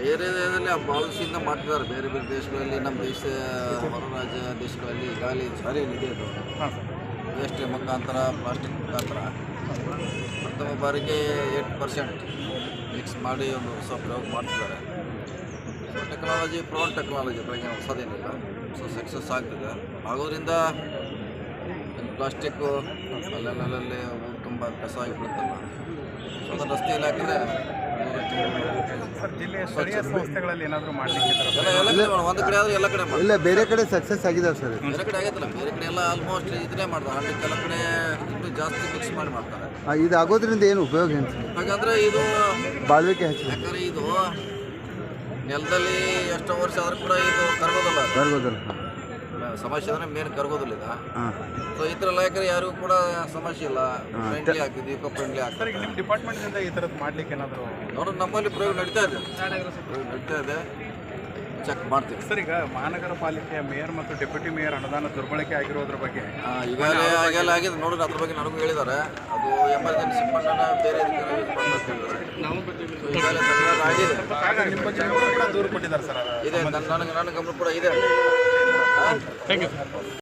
ಬೇರೆ ದೇಶದಲ್ಲಿ ಆ ಪಾಲಿಸಿಯಿಂದ ಮಾಡ್ತಿದ್ದಾರೆ. ಬೇರೆ ಬೇರೆ ದೇಶಗಳಲ್ಲಿ ನಮ್ಮ ದೇಶ ಹೊರ ರಾಜ್ಯ ದೇಶಗಳಲ್ಲಿ ಗಾಲಿ ಜಾರಿಯಲ್ಲಿದೆ ನಡೆಯೋದು. ಸರ್. ವೇಸ್ಟ್ ಮುಖಾಂತರ ಪ್ಲಾಸ್ಟಿಕ್ ಮುಖಾಂತರ. ಪ್ರಥಮ ಬಾರಿಗೆ ಏಟ್ ಪರ್ಸೆಂಟ್ ಮಿಕ್ಸ್ ಮಾಡಿ ಒಂದು ಹೊಸ ಪ್ರಯೋಗ ಮಾಡ್ತಿದ್ದಾರೆ. ಸೊ ಟೆಕ್ನಾಲಜಿ ಪ್ರೌಡ್ ಟೆಕ್ನಾಲಜಿ ಬಗ್ಗೆ ಹೊಸದೇನಿಲ್ಲ. ಸೊ ಸಕ್ಸಸ್ ಆಗ್ತಿದೆ. ಆಗೋದ್ರಿಂದ ಪ್ಲಾಸ್ಟಿಕ್ಕು ಅಲ್ಲಲ್ಲಲ್ಲೇ ತುಂಬ ಕಸ ಆಗಿಬಿಡುತ್ತಲ್ಲ. ಸೊ ಅದನ್ನು ರಸ್ತೆಯಲ್ಲಿ ಹಾಕಿದ್ರೆ ಇಲ್ಲ ಬೇರೆ ಕಡೆ ಸಕ್ಸಸ್ ಆಗಿದೆ ಸರ್. ಬೇರೆ ಕಡೆ ಆಗೈತಲ್ಲ ಬೇರೆ ಕಡೆ ಎಲ್ಲ ಆಲ್ಮೋಸ್ಟ್ ಇದನ್ನೇ ಮಾಡ್ತಾರೆ. ಹಳ್ಳಿ ಕೆಲ ಕಡೆ ಇನ್ನು ಜಾಸ್ತಿ ಮಿಕ್ಸ್ ಮಾಡಿ ಮಾಡ್ತಾರೆ. ಇದು ಆಗೋದ್ರಿಂದ ಏನು ಉಪಯೋಗ ಏನು ಯಾಕಂದ್ರೆ ಇದು ಬಾಳ್ವಿಕೆ ಹೆಚ್ಚು. ಯಾಕಂದ್ರೆ ಇದು ನೆಲದಲ್ಲಿ ಎಷ್ಟೋ ವರ್ಷ ಆದ್ರೂ ಕೂಡ ಇದು ಕರಗೋದಲ್ಲ. ಅದು. ಸಮಸ್ಯೆ ಅಂದ್ರೆ ಮೇನ್ ಕರಗೋದಿಲ್ಲ ಇದು ಸೊ ಈ ಥರ ಲಾಯಕರು ಯಾರಿಗೂ ಕೂಡ ಸಮಸ್ಯೆ ಇಲ್ಲ. ಫ್ರೆಂಡ್ಲಿ ಹಾಕಿದ್ವಿ ಇಕೋ ಫ್ರೆಂಡ್ಲಿ ಈಗ ನಿಮ್ಮ ಡಿಪಾರ್ಟ್ಮೆಂಟ್ನಿಂದ ಈ ಥರದ್ದು ಮಾಡ್ಲಿಕ್ಕೆ ಏನಾದರೂ ನೋಡೋಣ ನಮ್ಮಲ್ಲಿ ಪ್ರಯೋಗ ನಡೀತಾ ಇದೆ. ಪ್ರಯೋಗ ನಡೀತಾ ಇದೆ. ಚೆಕ್ ಮಾಡ್ತೀವಿ. ಸರ್ ಈಗ ಮಹಾನಗರ ಪಾಲಿಕೆಯ ಮೇಯರ್ ಮತ್ತು ಡೆಪ್ಯೂಟಿ ಮೇಯರ್ ಅನುದಾನ ದುರ್ಬಳಕೆ ಆಗಿರೋದ್ರ ಬಗ್ಗೆ ಈಗಾಗಲೇ ಆಗಿದೆ. ನೋಡಿದ್ರೆ ಅದ್ರ ಬಗ್ಗೆ ನನಗೂ ಹೇಳಿದ್ದಾರೆ. ಅದು ಎಮರ್ಜೆನ್ಸಿ ಫಂಡನ್ನು ಬೇರೆ ಈಗಾಗಲೇ ಆಗಿದೆ. ನಿಮ್ಮ ಬಗ್ಗೆ ಕೂಡ ದೂರು ಕೊಟ್ಟಿದ್ದಾರೆ ಸರ್ ಇದೆ. ನನ್ನ ನನಗೆ ನನ್ನ ಗಮನ ಕೂಡ ಇದೆ. Thank you.